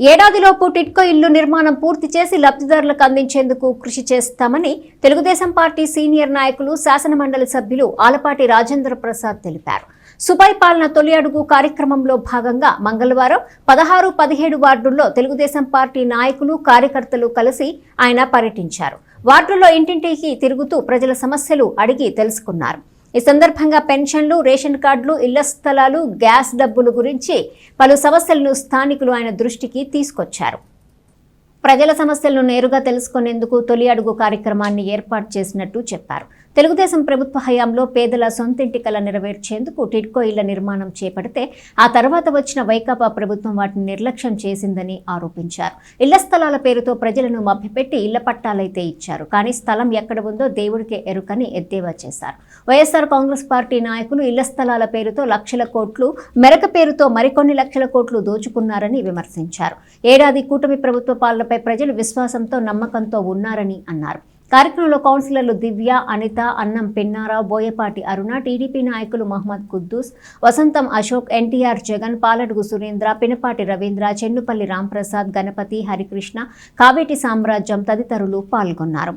ఏడాదిలోపు టిట్కో ఇల్లు నిర్మాణం పూర్తి చేసి లబ్ధిదారులకు అందించేందుకు కృషి చేస్తామని తెలుగుదేశం పార్టీ సీనియర్ నాయకులు శాసనమండలి సభ్యులు ఆలపాటి రాజేంద్ర ప్రసాద్ తెలిపారు. సుపై పాలన తొలి అడుగు కార్యక్రమంలో భాగంగా మంగళవారం పదహారు పదిహేడు వార్డుల్లో తెలుగుదేశం పార్టీ నాయకులు కార్యకర్తలు కలిసి ఆయన పర్యటించారు. వార్డుల్లో ఇంటింటికి తిరుగుతూ ప్రజల సమస్యలు అడిగి తెలుసుకున్నారు. ఈ సందర్భంగా పెన్షన్లు రేషన్ కార్డులు ఇళ్ళ స్థలాలు గ్యాస్ డబ్బులు గురించి పలు సమస్యలను స్థానికులు ఆయన దృష్టికి తీసుకొచ్చారు. ప్రజల సమస్యలను నేరుగా తెలుసుకునేందుకు తొలి అడుగు కార్యక్రమాన్ని ఏర్పాటు చేసినట్టు చెప్పారు. తెలుగుదేశం ప్రభుత్వ హయాంలో పేదల సొంతింటి కల నెరవేర్చేందుకు టిడ్కో ఇళ్ళ నిర్మాణం చేపడితే ఆ తర్వాత వచ్చిన వైకాపా ప్రభుత్వం వాటిని నిర్లక్ష్యం చేసిందని ఆరోపించారు. ఇళ్ళ స్థలాల పేరుతో ప్రజలను మభ్యపెట్టి ఇళ్ళ పట్టాలైతే ఇచ్చారు. కానీ స్థలం ఎక్కడ ఉందో దేవుడికే ఎరుకని ఎద్దేవా చేశారు. వైఎస్ఆర్ కాంగ్రెస్ పార్టీ నాయకులు ఇళ్ళ స్థలాల పేరుతో లక్షల కోట్లు మెరక పేరుతో మరికొన్ని లక్షల కోట్లు దోచుకున్నారని విమర్శించారు. ఏడాది కూటమి ప్రభుత్వ పాలన పాలనపై ప్రజలు విశ్వాసంతో నమ్మకంతో ఉన్నారని అన్నారు. కార్యక్రమంలో కౌన్సిలర్లు దివ్య అనిత అన్నం పిన్నారావు బోయపాటి అరుణ టీడీపీ నాయకులు మహమ్మద్ కుద్దూస్ వసంతం అశోక్ ఎన్టీఆర్ జగన్ పాలడుగు సురేంద్ర పినపాటి రవీంద్ర చెన్నుపల్లి రాంప్రసాద్ గణపతి హరికృష్ణ కావేటి సామ్రాజ్యం తదితరులు పాల్గొన్నారు.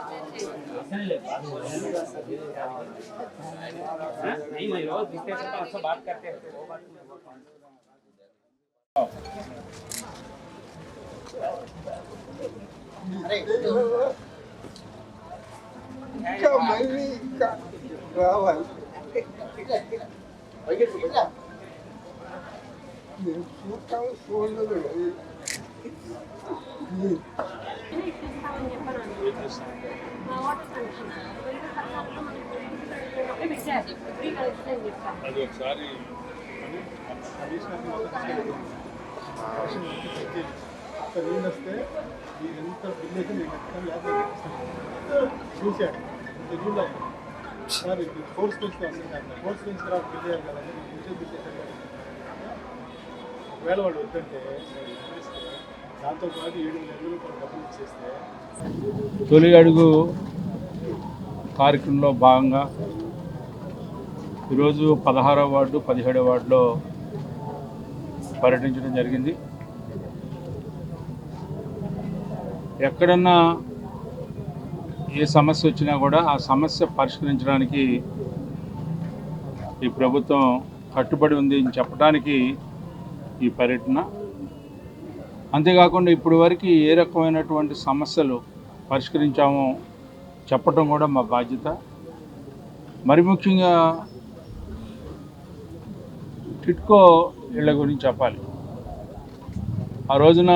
दिलाने పెన్షన్ స్టార్ట్ చేయాలి పెడదాం రెండు వేల ఇరవై ఒకటి ఇరవై ఒకటి రెండు వేల ఇరవై ఒకటి నుంచి అప్లై అప్లై చేయకుండా ఏం చేస్తారు ये साल से बात तो बोले नहीं नहीं रोज दिखते हैं तो अच्छा बात करते हैं वो बात ఇంకా మళ్ళీ ఇంకా రావాలి నేను చూస్తాను చూడలేదు అది ఒకసారి అక్కడ వస్తే ఎంత బిల్ అయితే నేను ఎక్కడ చూశాను తెలుగులో సార్ ఇది ఫోర్స్ పెంచుతా వస్తుంది ఫోర్స్ పెంచిన తర్వాత బిల్ చేయాలి కదా కదా. ఒకవేళ వాళ్ళు వద్దంటే తొలి అడుగు కార్యక్రమంలో భాగంగా ఈరోజు పదహారవ వార్డు పదిహేడవ వార్డులో పర్యటించడం జరిగింది. ఎక్కడన్నా ఏ సమస్య వచ్చినా కూడా ఆ సమస్య పరిష్కరించడానికి ఈ ప్రభుత్వం కట్టుబడి ఉంది అని చెప్పడానికి ఈ పర్యటన అంతేకాకుండా ఇప్పటి వరకు ఏ రకమైనటువంటి సమస్యలు పరిష్కరించామో చెప్పటం కూడా మా బాధ్యత. మరి ముఖ్యంగా టిట్కో ఇళ్ళ గురించి చెప్పాలి. ఆ రోజున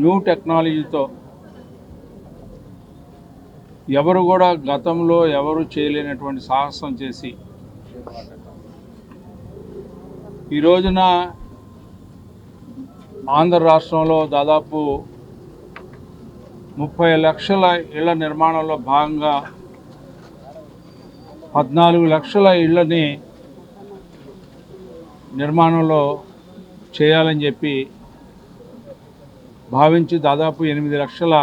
న్యూ టెక్నాలజీతో ఎవరు కూడా గతంలో ఎవరు చేయలేనటువంటి సాహసం చేసి ఈ రోజున ఆంధ్ర రాష్ట్రంలో దాదాపు ముప్పై లక్షల ఇళ్ళ నిర్మాణంలో భాగంగా పద్నాలుగు లక్షల ఇళ్ళని నిర్మాణంలో చేయాలని చెప్పి భావించి దాదాపు ఎనిమిది లక్షల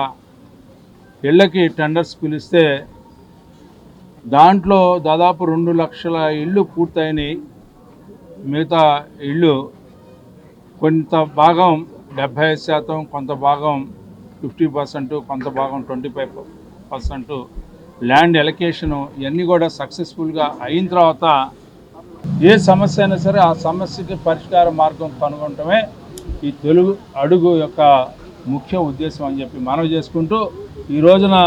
ఇళ్ళకి టెండర్స్ పిలిస్తే దాంట్లో దాదాపు రెండు లక్షల ఇళ్ళు పూర్తయినాయి. మిగతా ఇళ్ళు కొంత భాగం డెబ్భై శాతం కొంత భాగం ఫిఫ్టీ పర్సెంట్ కొంత భాగం twenty five percent land allocation ఇవన్నీ కూడా సక్సెస్ఫుల్గా అయిన తర్వాత ఏ సమస్య అయినా సరే ఆ సమస్యకి పరిష్కార మార్గం కనుగొనటమే ఈ తెలుగు అడుగు యొక్క ముఖ్య ఉద్దేశం అని చెప్పి మనవి చేసుకుంటూ ఈ రోజున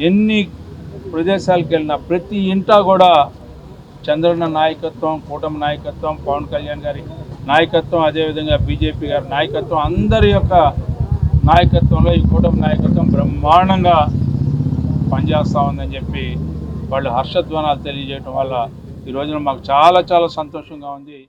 ఎన్ని ప్రదేశాలకు వెళ్ళినా ప్రతి ఇంటా కూడా చంద్రన్న నాయకత్వం కూటమి నాయకత్వం పవన్ కళ్యాణ్ గారి నాయకత్వం అదేవిధంగా బీజేపీ గారి నాయకత్వం అందరి యొక్క నాయకత్వంలో ఈ కూటమి నాయకత్వం బ్రహ్మాండంగా పనిచేస్తూ ఉందని చెప్పి వాళ్ళు హర్షధ్వానాలు తెలియజేయటం వల్ల ఈ రోజున మాకు చాలా చాలా సంతోషంగా ఉంది.